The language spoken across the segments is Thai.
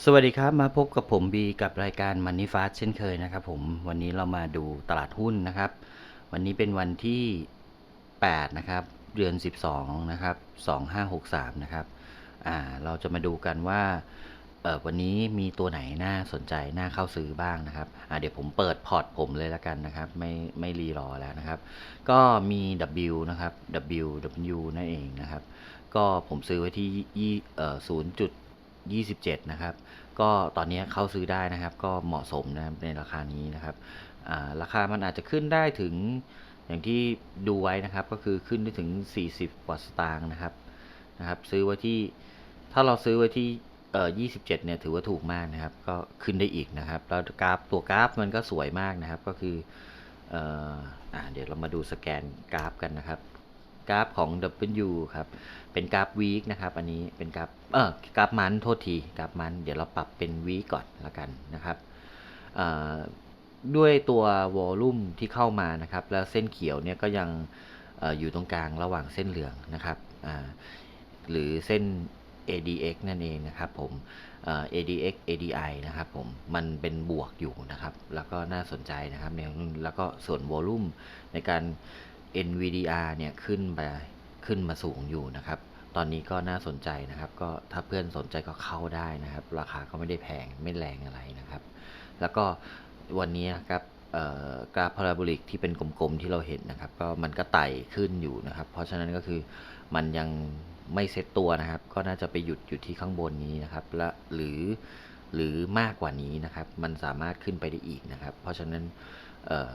สวัสดีครับมาพบกับผมบีกับรายการ Money Fast เช่นเคยนะครับผมวันนี้เรามาดูตลาดหุ้นนะครับ วันนี้เป็นวันที่ 8 นะครับ เดือน 12 นะครับ 2563 นะครับอ่าเราจะมาดูกันว่าเออวันนี้มีตัวไหนน่าสนใจน่าเข้าซื้อบ้างนะครับอ่าเดี๋ยวผมเปิดพอร์ตผมเลยละกันนะครับ ไม่ไม่รีรอแล้วนะครับ ก็มี W นะครับ W W นั่นเองนะครับ ก็ผมซื้อไว้ที่ยี่เอ่อ0.27นะครับ ก็ตอนนี้เข้าซื้อได้นะครับ ก็เหมาะสมนะครับในราคานี้นะครับาราคามันอาจจะขึ้นได้ถึงอย่างที่ดูไว้นะครับ ก็คือขึ้นได้ถึง 40 กว่าสตางค์นะครับนะครับ ซื้อไว้ที่ถ้าเราซื้อไว้ที่เอ่อ27 เนี่ยถือว่าถูกมากนะครับ ก็ขึ้นได้อีกนะครับ แล้วกราฟตัวกราฟมันก็สวยมากนะครับ ก็คือเอ่ออ่าเดี๋ยวเรามาดูสแกนกราฟกันนะครับ กราฟของ W ครับ เป็นกราฟวีคนะครับ อันนี้เป็นกราฟ เออกราฟมันโทษทีกราฟมัน เดี๋ยวเราปรับเป็นวีก่อนละกันนะครับด้วยตัววอลลุ่มที่เข้ามานะครับ แล้วเส้นเขียวเนี่ยก็ยังออยู่ตรงกลางระหว่างเส้นเหลืองนะครับหรือเส้น ADX นั่นเองนะครับผม ADX ADI นะครับผม มันเป็นบวกอยู่นะครับ แล้วก็น่าสนใจนะครับแนวรุ่นแล้วก็ส่วนวอลลุ่มในการ NVDR เนี่ยขึ้นไปขึ้นมาสูงอยู่นะครับ ตอนนี้ก็น่าสนใจนะครับ ก็ถ้าเพื่อนสนใจก็เข้าได้นะครับ ราคาก็ไม่ได้แพงไม่แรงอะไรนะครับ แล้วก็วันนี้นะครับกราฟพาราโบลิกที่เป็นกลมๆที่เราเห็นนะครับ ก็มันก็ไต่ขึ้นอยู่นะครับ เพราะฉะนั้นก็คือมันยังไม่เซ็ตตัวนะครับ ก็น่าจะไปหยุดอยู่ที่ข้างบนนี้นะครับ และหรือหรือมากกว่านี้นะครับ มันสามารถขึ้นไปได้อีกนะครับ เพราะฉะนั้น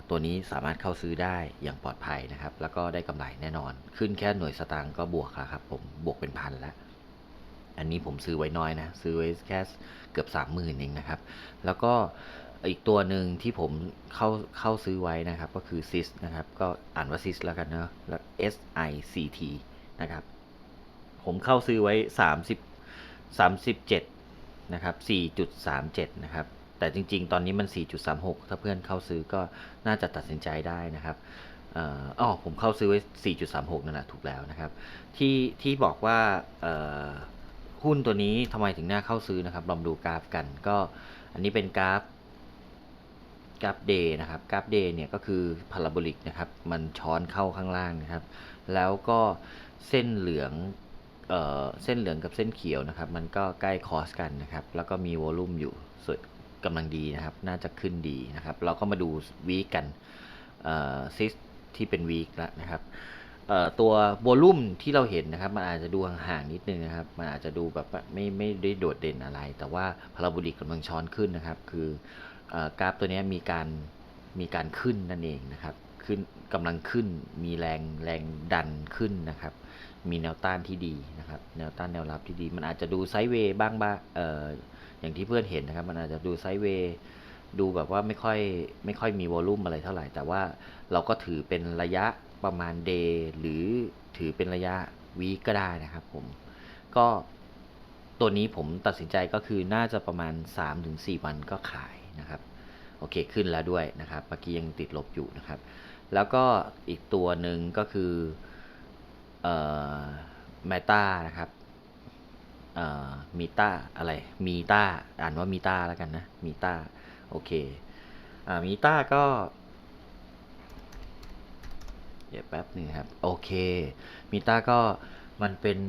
ตัวนี้สามารถเข้าซื้อได้อย่างปลอดภัยนะครับ แล้วก็ได้กำไรแน่นอน ขึ้นแค่หน่วยสตางค์ก็บวกแล้วครับ ผมบวกเป็นพันแล้ว อันนี้ผมซื้อไว้น้อยนะ ซื้อไว้แค่เกือบสามหมื่นเองนะครับ แล้วก็อีกตัวหนึ่งที่ผมเข้าเข้าซื้อไว้นะครับ ก็คือ SIS นะครับ ก็อ่านว่า SIS แล้วกันเนอะแล้ว S I C T นะครับ ผมเข้าซื้อไว้30 37นะครับ4.37นะครับ แต่จริง ๆ ตอนนี้มัน 4.36 ถ้าเพื่อนเข้าซื้อก็น่าจะตัดสินใจได้นะครับอ่ออ๋อผมเข้าซื้อไว้ 4.36 นั่นแหละถูกแล้วนะครับ ที่ที่บอกว่าหุ้นตัวนี้ทำไมถึงน่าเข้าซื้อนะครับ ลองดูกราฟกัน ก็อันนี้เป็นกราฟกราฟเดย์นะครับกราฟเดย์เนี่ยก็คือพาราโบลิกนะครับ มันช้อนเข้าข้างล่างนะครับ แล้วก็เส้นเหลืองเออเส้นเหลืองกับเส้นเขียวนะครับ มันก็ใกล้คอสกันนะครับ แล้วก็มีวอลลุ่มอยู่สวย กำลังดีนะครับ น่าจะขึ้นดีนะครับ เราก็มาดูวีกันซิสที่เป็นวีคแล้วนะครับตัววอลุ่มที่เราเห็นนะครับ มันอาจจะดูห่างๆนิดนึงนะครับ มันอาจจะดูแบบไม่ไม่ได้โดดเด่นอะไร แต่ว่าพาราโบลิกกำลังช้อนขึ้นนะครับ คืออกราฟตัวนี้มีการมีการขึ้นนั่นเองนะครับ ขึ้นกำลังขึ้น มีแรงแรงดันขึ้นนะครับ มีแนวต้านที่ดีนะครับ แนวต้านแนวรับที่ดี มันอาจจะดูไซด์เวย์บ้างบ้างเอ่อ อย่างที่เพื่อนเห็นนะครับ มันอาจจะดูไซด์เวย์ดูแบบว่าไม่ค่อยไม่ค่อยมีวอลลุ่มอะไรเท่าไหร่ แต่ว่าเราก็ถือเป็นระยะประมาณเดย์หรือถือเป็นระยะวีก็ได้นะครับผม ก็ตัวนี้ผมตัดสินใจก็คือน่าจะประมาณ 3-4 วันก็ขายนะครับ โอเคขึ้นแล้วด้วยนะครับเมื่อกี้ยังติดลบอยู่นะครับ แล้วก็อีกตัวหนึ่งก็คือเอ่อแมตานะครับ มีต้าอะไร มีต้า อ่านว่ามีต้าแล้วกันนะ มีต้า โอเค อ่า มีต้าก็ เดี๋ยวแป๊บหนึ่งครับ โอเค มีต้าก็มันเป็น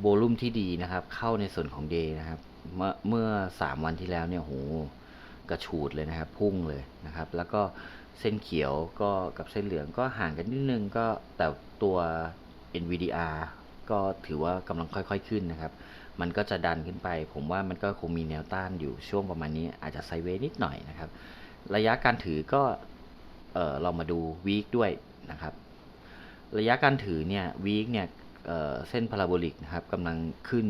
โวลุ่มที่ดีนะครับ เข้าในส่วนของเดย์นะครับ เมื่อเมื่อสามวันที่แล้วเนี่ยโหกระฉูดเลยนะครับ พุ่งเลยนะครับ แล้วก็เส้นเขียวก็กับเส้นเหลืองก็ห่างกันนิดนึงก็แต่ตัว NVDR ก็ถือว่ากำลังค่อย ๆ ขึ้นนะครับ มันก็จะดันขึ้นไป ผมว่ามันก็คงมีแนวต้านอยู่ช่วงประมาณนี้ อาจจะไซเวย์นิดหน่อยนะครับ ระยะการถือก็เออเรามาดูวีคด้วยนะครับ ระยะการถือเนี่ยวีคเนี่ยเเส้นพาราโบลิกนะครับกำลังขึ้น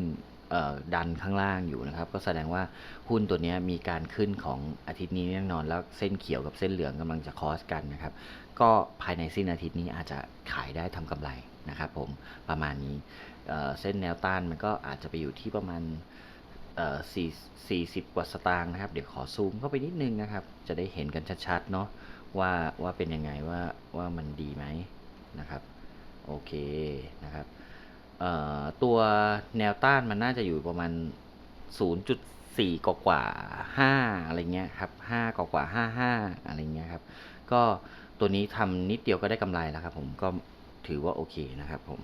ดันข้างล่างอยู่นะครับ ก็แสดงว่าหุ้นตัวนี้มีการขึ้นของอาทิตย์นี้แน่นอนแล้วเส้นเขียวกับเส้นเหลืองกำลังจะคอสกันนะครับ ก็ภายในสิ้นอาทิตย์นี้อาจจะขายได้ทำกำไรนะครับผมประมาณนี้ เส้นแนวต้านมันก็อาจจะไปอยู่ที่ประมาณเอ่อสี่สิบกว่าสตางค์นะครับ เดี๋ยวขอซูมเข้าไปนิดนึงนะครับ จะได้เห็นกันชัดๆเนาะว่าว่าเป็นยังไงว่าว่ามันดีไหมนะครับโอเคนะครับตัวแนวต้านมันน่าจะอยู่ประมาณศูนย์จุดสี่กว่ากว่าห้าอะไรเงี้ยครับห้ากว่ากว่าห้าห้าอะไรเงี้ยครับก็ตัวนี้ทำนิดเดียวก็ได้กำไรแล้วครับผมก็ถือว่าโอเคนะครับผม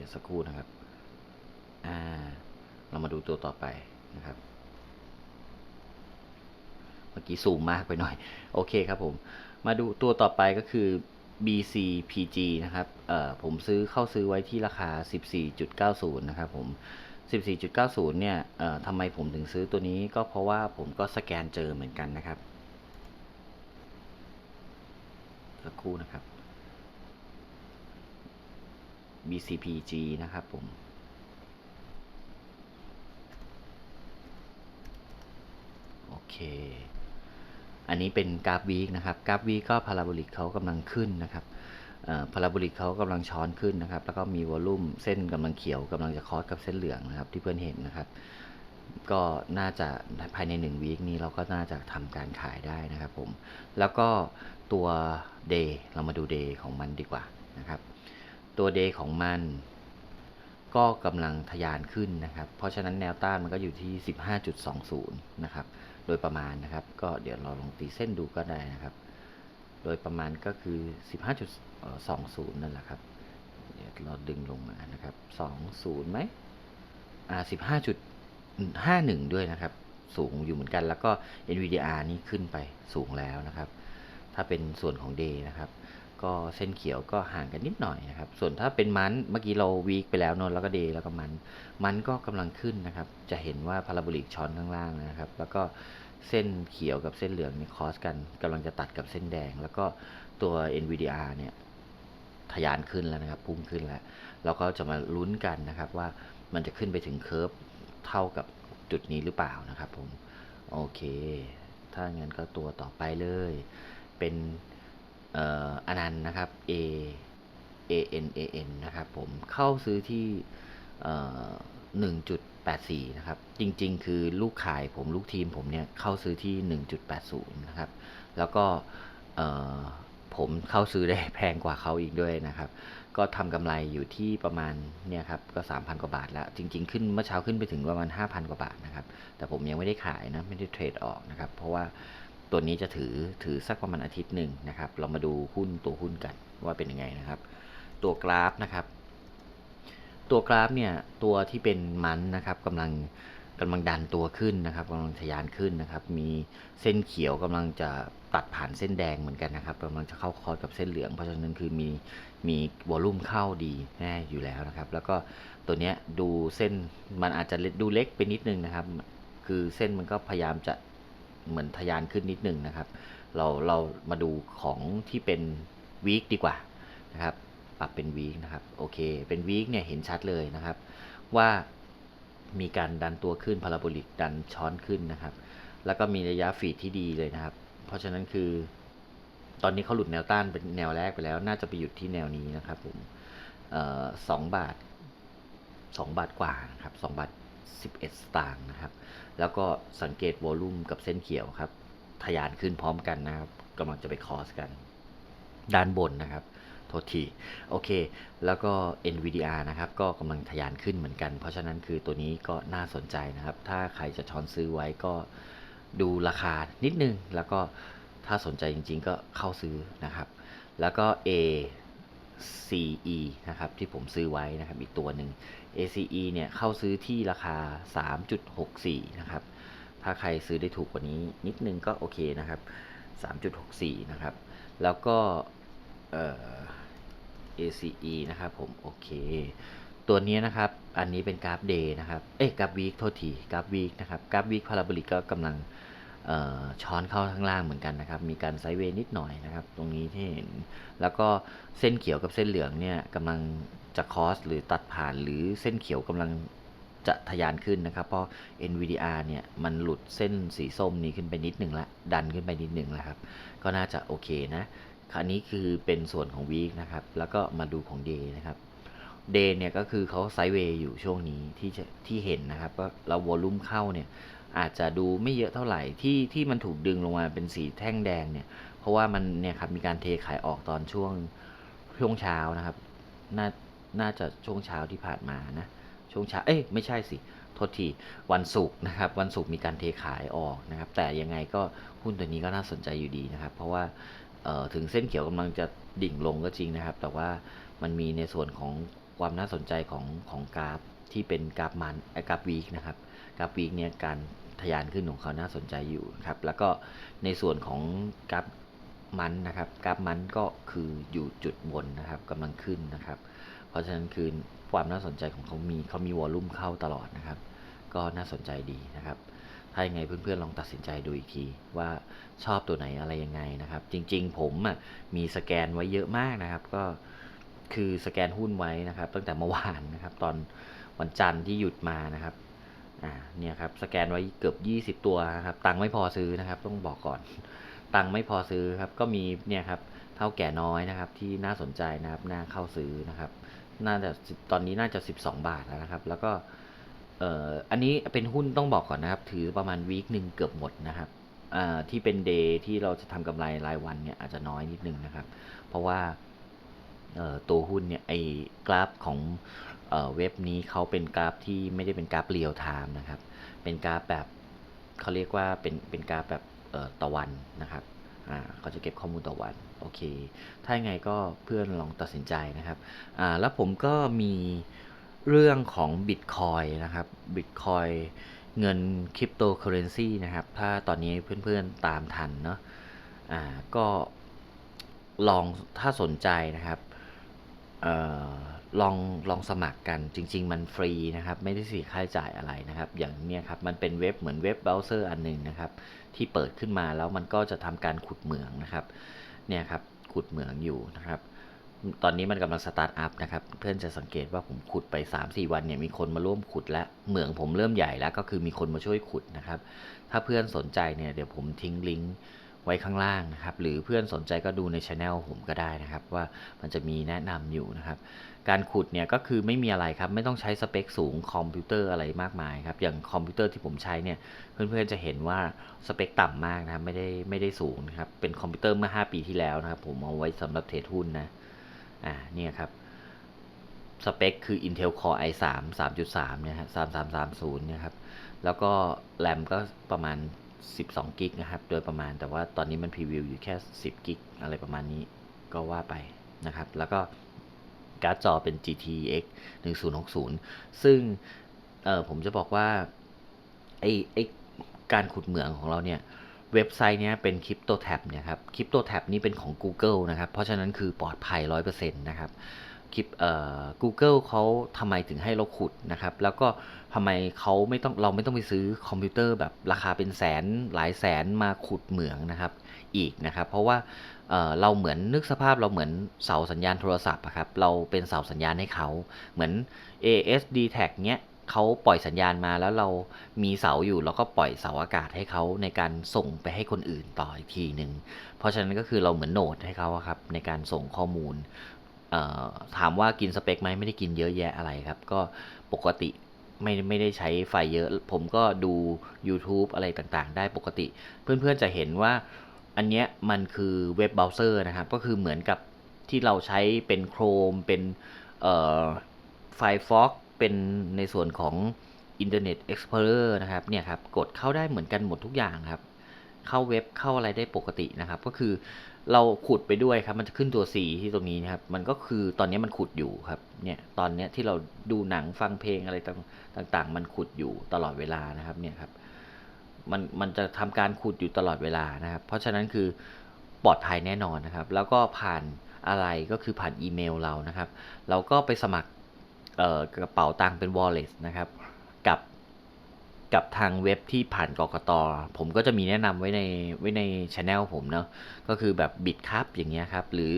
ดี๋ยวสักครู่นะครับ อ่า เรามาดูตัวต่อไปนะครับ เมื่อกี้สูงมากไปหน่อย โอเคครับผม มาดูตัวต่อไปก็คือ BCPG นะครับ เอ่อ ผมซื้อเข้าซื้อไว้ที่ราคา 14.90 นะครับผม 14.90 เนี่ย เอ่อทำไมผมถึงซื้อตัวนี้ก็เพราะว่าผมก็สแกนเจอเหมือนกันนะครับ สักครู่นะครับ BCPG นะครับผม โอเค อันนี้เป็นกราฟวีคนะครับ กราฟวีคก็พาราโบลิกเขากำลังขึ้นนะครับพาราโบลิกเขากำลังช้อนขึ้นนะครับ แล้วก็มีวอลลุ่มเส้นกำลังเขียวกำลังจะคอสกับเส้นเหลืองนะครับ ที่เพื่อนเห็นนะครับ ก็น่าจะภายใน 1วีคนี้เราก็น่าจะทำการขายได้นะครับผม แล้วก็ตัว day เรามาดู day ของมันดีกว่านะครับ ตัว day ของมัน ก็กำลังทะยานขึ้นนะครับ เพราะฉะนั้นแนวต้านมันก็อยู่ที่ 15.20 นะครับ โดยประมาณนะครับ ก็เดี๋ยวเราลองตีเส้นดูก็ได้นะครับ โดยประมาณก็คือ 15.20 นั่นแหละครับ เดี๋ยวเราดึงลงมานะครับ 20ไหมอ่า15.51 ด้วยนะครับ สูงอยู่เหมือนกัน แล้วก็ NVDR นี่ขึ้นไปสูงแล้วนะครับ ถ้าเป็นส่วนของ day นะครับ ก็เส้นเขียวก็ห่างกันนิดหน่อยนะครับ ส่วนถ้าเป็นมันเมื่อกี้เราวีคไปแล้วเนแล้วก็เดแล้วก็มัน มันก็กำลังขึ้นนะครับ จะเห็นว่าพาราโบลิกช้อนข้างล่างนะครับ แล้วก็เส้นเขียวกับเส้นเหลืองนี่คอสกันกำลังจะตัดกับเส้นแดง แล้วก็ตัว NVDR เนี่ยทะยานขึ้นแล้วนะครับ พุ่งขึ้นแล้ว เราก็จะมาลุ้นกันนะครับว่ามันจะขึ้นไปถึงเคอร์ฟเท่ากับจุดนี้หรือเปล่านะครับผม โอเค ถ้างั้นก็ตัวต่อไปเลย เป็น อนันต์นะครับ A A N A N นะครับผมเข้าซื้อที่เอ่อ1.84นะครับ จริง ๆ คือลูกขายผมลูกทีมผมเนี่ยเข้าซื้อที่1.80นะครับ แล้วก็ผมเข้าซื้อได้แพงกว่าเขาอีกด้วยนะครับ ก็ทำกำไรอยู่ที่ประมาณเนี่ยครับก็ 3,000 กว่าบาทแล้ว จริง ๆ ขึ้นเมื่อเช้าขึ้นไปถึงประมาณ 5,000 กว่าบาทนะครับ แต่ผมยังไม่ได้ขายนะ ไม่ได้เทรดออกนะครับ เพราะว่า ตัวนี้จะถือถือสักประมาณอาทิตย์หนึ่งนะครับ เรามาดูหุ้นตัวหุ้นกันว่าเป็นยังไงนะครับ ตัวกราฟนะครับ ตัวกราฟเนี่ยตัวที่เป็นมันนะครับกำลังกำลังดันตัวขึ้นนะครับกำลังทะยานขึ้นนะครับ มีเส้นเขียวกำลังจะตัดผ่านเส้นแดงเหมือนกันนะครับกำลังจะเข้าคอร์สกับเส้นเหลืองเพราะฉะนั้นคือมีมีวอลลุ่มเข้าดีแน่อยู่แล้วนะครับ แล้วก็ตัวเนี้ยดูเส้นมันอาจจะดูเล็กไปนิดนึงนะครับ คือเส้นมันก็พยายามจะ เหมือนทะยานขึ้นนิดนึงนะครับ เราเรามาดูของที่เป็นวีคดีกว่านะครับ ปรับเป็นวีคนะครับ โอเค เป็นวีคเนี่ยเห็นชัดเลยนะครับ ว่ามีการดันตัวขึ้นพาราโบลิกดันช้อนขึ้นนะครับ แล้วก็มีระยะฟีดที่ดีเลยนะครับ เพราะฉะนั้นคือ ตอนนี้เขาหลุดแนวต้านเป็นแนวแรกไปแล้ว น่าจะไปหยุดที่แนวนี้นะครับผมสองบาทสองบาทกว่านะครับสองบาท สิบเอ็ดสตางค์นะครับ แล้วก็สังเกตวอลลุ่มกับเส้นเขียวครับทะยานขึ้นพร้อมกันนะครับกำลังจะไปคอสกัน ด้านบนนะครับโทษทีโอเค แล้วก็ NVDR นะครับ ก็กำลังทะยานขึ้นเหมือนกัน เพราะฉะนั้นคือตัวนี้ก็น่าสนใจนะครับ ถ้าใครจะช้อนซื้อไว้ก็ดูราคานิดนึง แล้วก็ถ้าสนใจจริง ๆ ก็เข้าซื้อนะครับ แล้วก็ A ACE นะครับที่ผมซื้อไว้นะครับอีกตัวหนึ่ง ACE เนี่ยเข้าซื้อที่ราคา 3.64 นะครับ ถ้าใครซื้อได้ถูกกว่านี้นิดนึงก็โอเคนะครับ 3.64 นะครับ แล้วก็เอ่อ ACE นะครับผมโอเค ตัวนี้นะครับ อันนี้เป็นกราฟเดย์นะครับ เอ้ยกราฟวีคโทษทีกราฟวีคนะครับ กราฟวีคพาราโบลิกก็กำลัง ช้อนเข้าข้างล่างเหมือนกันนะครับ มีการไซเวนิดหน่อยนะครับ ตรงนี้ที่เห็น แล้วก็เส้นเขียวกับเส้นเหลืองเนี่ยกำลังจะคอสหรือตัดผ่านหรือเส้นเขียวกำลังจะทะยานขึ้นนะครับ เพราะ NVDR เนี่ยมันหลุดเส้นสีส้มนี้ขึ้นไปนิดหนึ่งละ ดันขึ้นไปนิดหนึ่งแล้วครับ ก็น่าจะโอเคนะครานี้คือเป็นส่วนของวีคนะครับ แล้วก็มาดูของเดย์นะครับเดย์เนี่ยก็คือเขาไซด์เวย์อยู่ช่วงนี้ที่ที่เห็นนะครับ ก็เราวอลลุ่มเข้าเนี่ย อาจจะดูไม่เยอะเท่าไหร่ที่ที่มันถูกดึงลงมาเป็นสีแท่งแดงเนี่ย เพราะว่ามันเนี่ยครับมีการเทขายออกตอนช่วงช่วงเช้านะครับน่าน่าจะช่วงเช้าที่ผ่านมานะช่วงเช้าเอ้ยไม่ใช่สิโทษทีวันศุกร์นะครับวันศุกร์มีการเทขายออกนะครับ แต่ยังไงก็หุ้นตัวนี้ก็น่าสนใจอยู่ดีนะครับ เพราะว่าเอ่อถึงเส้นเขียวกำลังจะดิ่งลงก็จริงนะครับ แต่ว่ามันมีในส่วนของความน่าสนใจของของกราฟที่เป็นกราฟมันกราฟวีคนะครับ กราฟวีคเนี่ยการทะยานขึ้นของเขาน่าสนใจอยู่ครับ แล้วก็ในส่วนของกราฟมันนะครับ กราฟมันก็คืออยู่จุดบนนะครับกำลังขึ้นนะครับ เพราะฉะนั้นคือความน่าสนใจของเขามีเขามีวอลลุ่มเข้าตลอดนะครับ ก็น่าสนใจดีนะครับ ถ้ายังไงเพื่อนๆลองตัดสินใจดูอีกทีว่าชอบตัวไหนอะไรยังไงนะครับ จริง ๆ ผมอะมีสแกนไว้เยอะมากนะครับ ก็คือสแกนหุ้นไว้นะครับ ตั้งแต่เมื่อวานนะครับ ตอนวันจันทร์ที่หยุดมานะครับ อ่าเนี่ยครับสแกนไว้เกือบ 20 ตัวนะครับ ตังไม่พอซื้อนะครับ ต้องบอกก่อน ตังไม่พอซื้อครับ ก็มีเนี่ยครับเท่าแก่น้อยนะครับ ที่น่าสนใจนะครับน่าเข้าซื้อนะครับ น่าจะตอนนี้น่าจะ 12 บาทแล้วนะครับ แล้วก็เอ่ออันนี้เป็นหุ้นต้องบอกก่อนนะครับ ถือประมาณวีคหนึ่งเกือบหมดนะครับอ่าที่เป็นเดย์ที่เราจะทำกำไรรายวันเนี่ยอาจจะน้อยนิดนึงนะครับ เพราะว่าเอ่อตัวหุ้นเนี่ยไอ้กราฟของ เว็บนี้เขาเป็นกราฟที่ไม่ได้เป็นกราฟเรียลไทม์นะครับ เป็นกราฟแบบเขาเรียกว่าเป็นเป็นกราฟแบบเอ่อตะวันนะครับอ่าเขาจะเก็บข้อมูลต่อวันโอเค ถ้ายังไงก็เพื่อนลองตัดสินใจนะครับอ่าแล้วผมก็มีเรื่องของ Bitcoin นะครับ Bitcoin เงินคริปโตเคอเรนซีนะครับ ถ้าตอนนี้เพื่อนๆตามทันเนาะอ่าก็ลองถ้าสนใจนะครับเอ่อ ลองลองสมัครกันจริง ๆ มันฟรีนะครับ ไม่ได้เสียค่าใช้จ่ายอะไรนะครับ อย่างเนี้ยครับมันเป็นเว็บเหมือนเว็บเบราว์เซอร์อันหนึ่งนะครับ ที่เปิดขึ้นมาแล้วมันก็จะทำการขุดเหมืองนะครับเนี่ยครับขุดเหมืองอยู่นะครับ ตอนนี้มันกำลังสตาร์ทอัพนะครับ เพื่อนจะสังเกตว่าผมขุดไป 3-4 วันเนี่ยมีคนมาร่วมขุดแล้วเหมืองผมเริ่มใหญ่แล้วก็คือมีคนมาช่วยขุดนะครับ ถ้าเพื่อนสนใจเนี่ยเดี๋ยวผมทิ้งลิงก์ ไว้ข้างล่างนะครับ หรือเพื่อนสนใจก็ดูในช anel ผมก็ได้นะครับ ว่ามันจะมีแนะนำอยู่นะครับ การขุดเนี่ยก็คือไม่มีอะไรครับ ไม่ต้องใช้สเปคสูงคอมพิวเตอร์อะไรมากมายครับ อย่างคอมพิวเตอร์ที่ผมใช้เนี่ย เพื่อนๆจะเห็นว่าสเปคต่ำมากนะครับ ไม่ได้ไม่ได้สูงนะครับ เป็นคอมพิวเตอร์เมื่อ 5 ปีที่แล้วนะครับ ผมเอาไว้สำหรับเทรดหุ้นนะ อ่า เนี่ยครับสเปคคือ Intel Core i3 3.3 เนี่ยฮะ3330 เนี่ยครับ แล้วก็แรมก็ประมาณ 12กิกนะครับโดยประมาณแต่ว่าตอนนี้มันพรีวิวอยู่แค่ 10กิกอะไรประมาณนี้ก็ว่าไปนะครับ แล้วก็การ์ดจอเป็น GTX 1060 ซึ่งเออผมจะบอกว่าไอไอการขุดเหมืองของเราเนี่ยเว็บไซต์เนี้ยเป็น Crypto Tab เนี่ยครับ Crypto Tab นี่เป็นของ Google นะครับ เพราะฉะนั้นคือปลอดภัย 100%นะครับ คลิปเอ่อ Google เขาทำไมถึงให้เราขุดนะครับ แล้วก็ทำไมเขาไม่ต้องเราไม่ต้องไปซื้อคอมพิวเตอร์แบบราคาเป็นแสนหลายแสนมาขุดเหมืองนะครับอีกนะครับ เพราะว่าเอ่อเราเหมือนนึกสภาพเราเหมือนเสาสัญญาณโทรศัพท์อะครับเราเป็นเสาสัญญาณให้เขาเหมือน ASD tag เนี้ยเขาปล่อยสัญญาณมาแล้วเรามีเสาอยู่เราก็ปล่อยเสาอากาศให้เขาในการส่งไปให้คนอื่นต่ออีกทีหนึ่งเพราะฉะนั้นก็คือเราเหมือนโหนดให้เขาครับในการส่งข้อมูล ถามว่ากินสเปคไหมไม่ได้กินเยอะแยะอะไรครับ ก็ปกติไม่ไม่ได้ใช้ไฟเยอะ ผมก็ดู YouTube อะไรต่างๆ ได้ปกติ เพื่อนๆจะเห็นว่าอันเนี้ยมันคือเว็บเบราว์เซอร์นะครับ ก็คือเหมือนกับที่เราใช้เป็น Chrome เป็นเอ่อ Firefox เป็นในส่วนของ Internet Explorer นะครับเนี่ยครับกดเข้าได้เหมือนกันหมดทุกอย่างครับ เข้าเว็บเข้าอะไรได้ปกตินะครับ ก็คือเราขุดไปด้วยครับ มันจะขึ้นตัว C ที่ตรงนี้นะครับ มันก็คือตอนนี้มันขุดอยู่ครับ เนี่ย ตอนเนี้ยที่เราดูหนังฟังเพลงอะไรต่างๆ มันขุดอยู่ตลอดเวลานะครับ เนี่ยครับ มันมันจะทำการขุดอยู่ตลอดเวลานะครับ เพราะฉะนั้นคือปลอดภัยแน่นอนนะครับ แล้วก็ผ่านอะไรก็คือผ่านอีเมลเรานะครับ เราก็ไปสมัครกระเป๋าตังค์เป็น wallet นะครับ กับทางเว็บที่ผ่านกกตผมก็จะมีแนะนำไว้ในไว้ในช anel ผมเนาะก็คือแบบบิตครับอย่างเงี้ยครับหรือ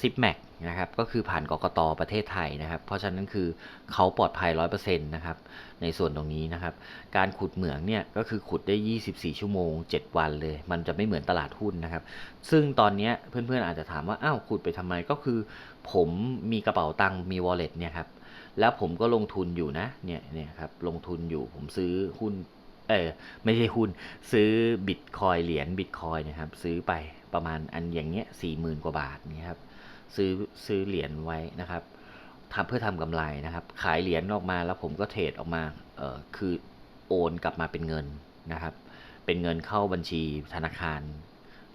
ซิปแม็กนะครับก็คือผ่านกกตประเทศไทยนะครับ เพราะฉะนั้นคือเขาปลอดภัย 100%นะครับในส่วนตรงนี้นะครับ การขุดเหมืองเนี่ยก็คือขุดได้ 24 ชั่วโมง 7 วันเลย มันจะไม่เหมือนตลาดหุ้นนะครับ ซึ่งตอนเนี้ยเพื่อนๆอาจจะถามว่า อ้าวขุดไปทำไมก็คือผมมีกระเป๋าตังค์มี wallet เนี่ยครับ แล้วผมก็ลงทุนอยู่นะเนี่ยเนี่ยครับลงทุนอยู่ผมซื้อหุ้นเออไม่ใช่หุ้นซื้อบิตคอยเหรียญบิตคอยนะครับ ซื้อไปประมาณอันอย่างเงี้ยสี่หมื่นกว่าบาทนี่ครับซื้อซื้อเหรียญไว้นะครับทำเพื่อทำกำไรนะครับ ขายเหรียญออกมาแล้วผมก็เทรดออกมาเออคือโอนกลับมาเป็นเงินนะครับ เป็นเงินเข้าบัญชีธนาคาร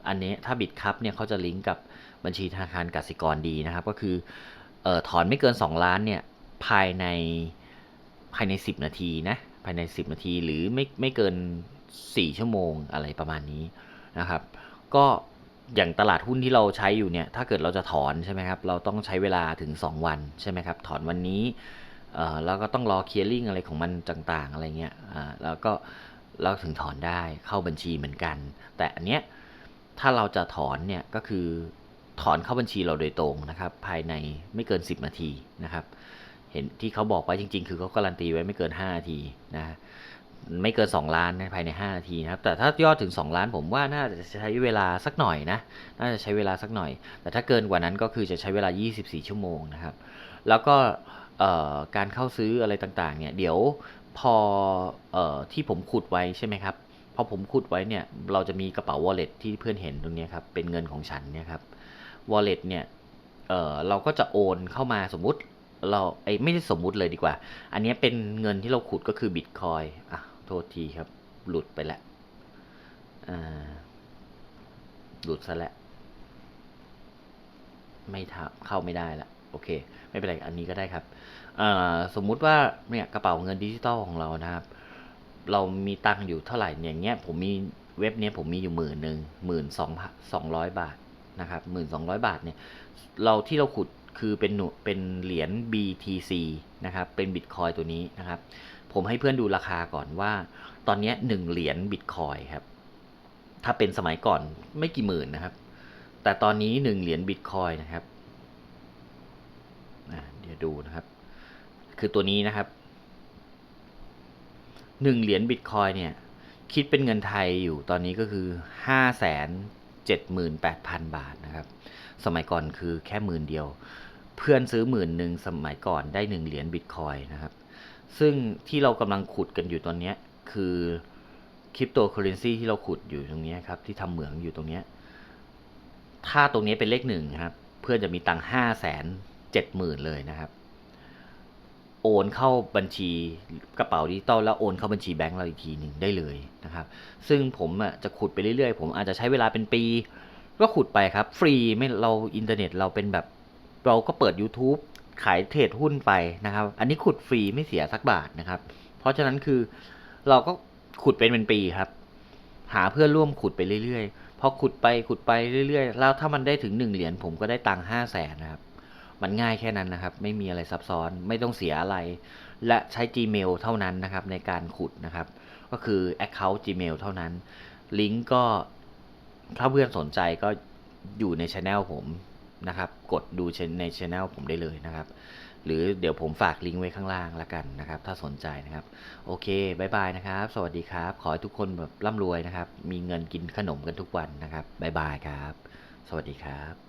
อันนี้ถ้าบิตคัพเนี่ยเขาจะลิงก์กับบัญชีธนาคารกสิกรดีนะครับ ก็คือเออถอนไม่เกิน 2 ล้านเนี่ย ภายในภายใน 10 นาทีนะภายใน 10 นาทีหรือไม่ไม่เกิน 4 ชั่วโมงอะไรประมาณนี้นะครับ ก็อย่างตลาดหุ้นที่เราใช้อยู่เนี่ยถ้าเกิดเราจะถอนใช่ไหมครับเราต้องใช้เวลาถึง 2 วันใช่ไหมครับถอนวันนี้เออแล้วก็ต้องรอเคลียร์ลิงอะไรของมันต่างๆ อะไรเงี้ยอ่าแล้วก็เราถึงถอนได้เข้าบัญชีเหมือนกัน แต่อันเนี้ยถ้าเราจะถอนเนี่ยก็คือถอนเข้าบัญชีเราโดยตรงนะครับ ภายในไม่เกิน 10 นาทีนะครับ เห็นที่เขาบอกไว้จริง ๆ คือเขาการันตีไว้ไม่เกิน5นาทีนะไม่เกิน 2 ล้านนะภายใน 5 นาทีนะครับ แต่ถ้ายอดถึง 2 ล้านผมว่าน่าจะใช้เวลาสักหน่อยนะ น่าจะใช้เวลาสักหน่อย แต่ถ้าเกินกว่านั้นก็คือจะใช้เวลา 24 ชั่วโมงนะครับ แล้วก็การเข้าซื้ออะไรต่างๆ เนี่ย เดี๋ยวพอออที่ผมขุดไว้ใช่ไหมครับ พอผมขุดไว้เนี่ย เราจะมีกระเป๋า wallet ที่เพื่อนเห็นตรงนี้ครับ เป็นเงินของฉันเนี่ยครับ wallet เนี่ยเเราก็จะโอนเข้ามาสมมุติ เราไอ้ไม่ได้สมมุติเลยดีกว่า อันนี้เป็นเงินที่เราขุดก็คือบิตคอยอะโทษทีครับ หลุดไปแล้วอ่าหลุดซะแล้วไม่ทเข้าไม่ได้ละโอเค ไม่เป็นไรอันนี้ก็ได้ครับอ่อสมมุติว่าเนี่ยกระเป๋าเงินดิจิตอลของเรานะครับ เรามีตังค์อยู่เท่าไหร่อย่างเงี้ยผมมีเว็บเนี้ยผมมีอยู่หมื่นหนึ่งหมื่นสองสองร้อยบาทนะครับหมื่นสองร้อยบาทเนี่ย เราที่เราขุด คือเป็นหนูเป็นเหรียญ BTC นะครับ เป็นบิตคอยตัวนี้นะครับ ผมให้เพื่อนดูราคาก่อนว่า ตอนนี้หนึ่งเหรียญบิตคอยครับ ถ้าเป็นสมัยก่อนไม่กี่หมื่นนะครับ แต่ตอนนี้หนึ่งเหรียญบิตคอยนะครับเดี๋ยวดูนะครับ คือตัวนี้นะครับหนึ่งเหรียญบิตคอยเนี่ย คิดเป็นเงินไทยอยู่ตอนนี้ก็คือห้าแสนเจ็ดหมื่นแปดพันบาทนะครับ สมัยก่อนคือแค่หมื่นเดียว เพื่อนซื้อหมื่นหนึ่งสมัยก่อนได้หนึ่งเหรียญบิตคอยนะครับ ซึ่งที่เรากำลังขุดกันอยู่ตอนนี้คือคริปโตเคอเรนซีที่เราขุดอยู่ตรงนี้ครับ ที่ทำเหมืองอยู่ตรงนี้ ถ้าตรงนี้เป็นเลขหนึ่งครับ เพื่อนจะมีตังห้าแสนเจ็ดหมื่นเลยนะครับ โอนเข้าบัญชีกระเป๋าดิจิตอลแล้วโอนเข้าบัญชีแบงก์เราอีกทีหนึ่งได้เลยนะครับ ซึ่งผมจะขุดไปเรื่อยๆ ผมอาจจะใช้เวลาเป็นปี ก็ขุดไปครับ ฟรีไม่เราอินเทอร์เน็ตเราเป็นแบบ เราก็เปิด YouTube ขายเทรดหุ้นไปนะครับ อันนี้ขุดฟรีไม่เสียสักบาทนะครับ เพราะฉะนั้นคือเราก็ขุดเป็นเป็นปีครับ หาเพื่อนร่วมขุดไปเรื่อยๆ พอขุดไปขุดไปเรื่อยๆ แล้วถ้ามันได้ถึงหนึ่งเหรียญผมก็ได้ตังค์ห้าแสนนะครับ มันง่ายแค่นั้นนะครับ ไม่มีอะไรซับซ้อนไม่ต้องเสียอะไร และใช้ Gmail เท่านั้นนะครับ ในการขุดนะครับ ก็คือ Account Gmail เท่านั้น ลิงก์ก็ถ้าเพื่อนสนใจก็อยู่ในช anel ผม นะครับ กดดูในช anel ผมได้เลยนะครับ หรือเดี๋ยวผมฝากลิงก์ไว้ข้างล่างละกันนะครับ ถ้าสนใจนะครับ โอเคบายบายนะครับ สวัสดีครับ ขอให้ทุกคนแบบร่ำรวยนะครับ มีเงินกินขนมกันทุกวันนะครับบายบายครับ สวัสดีครับ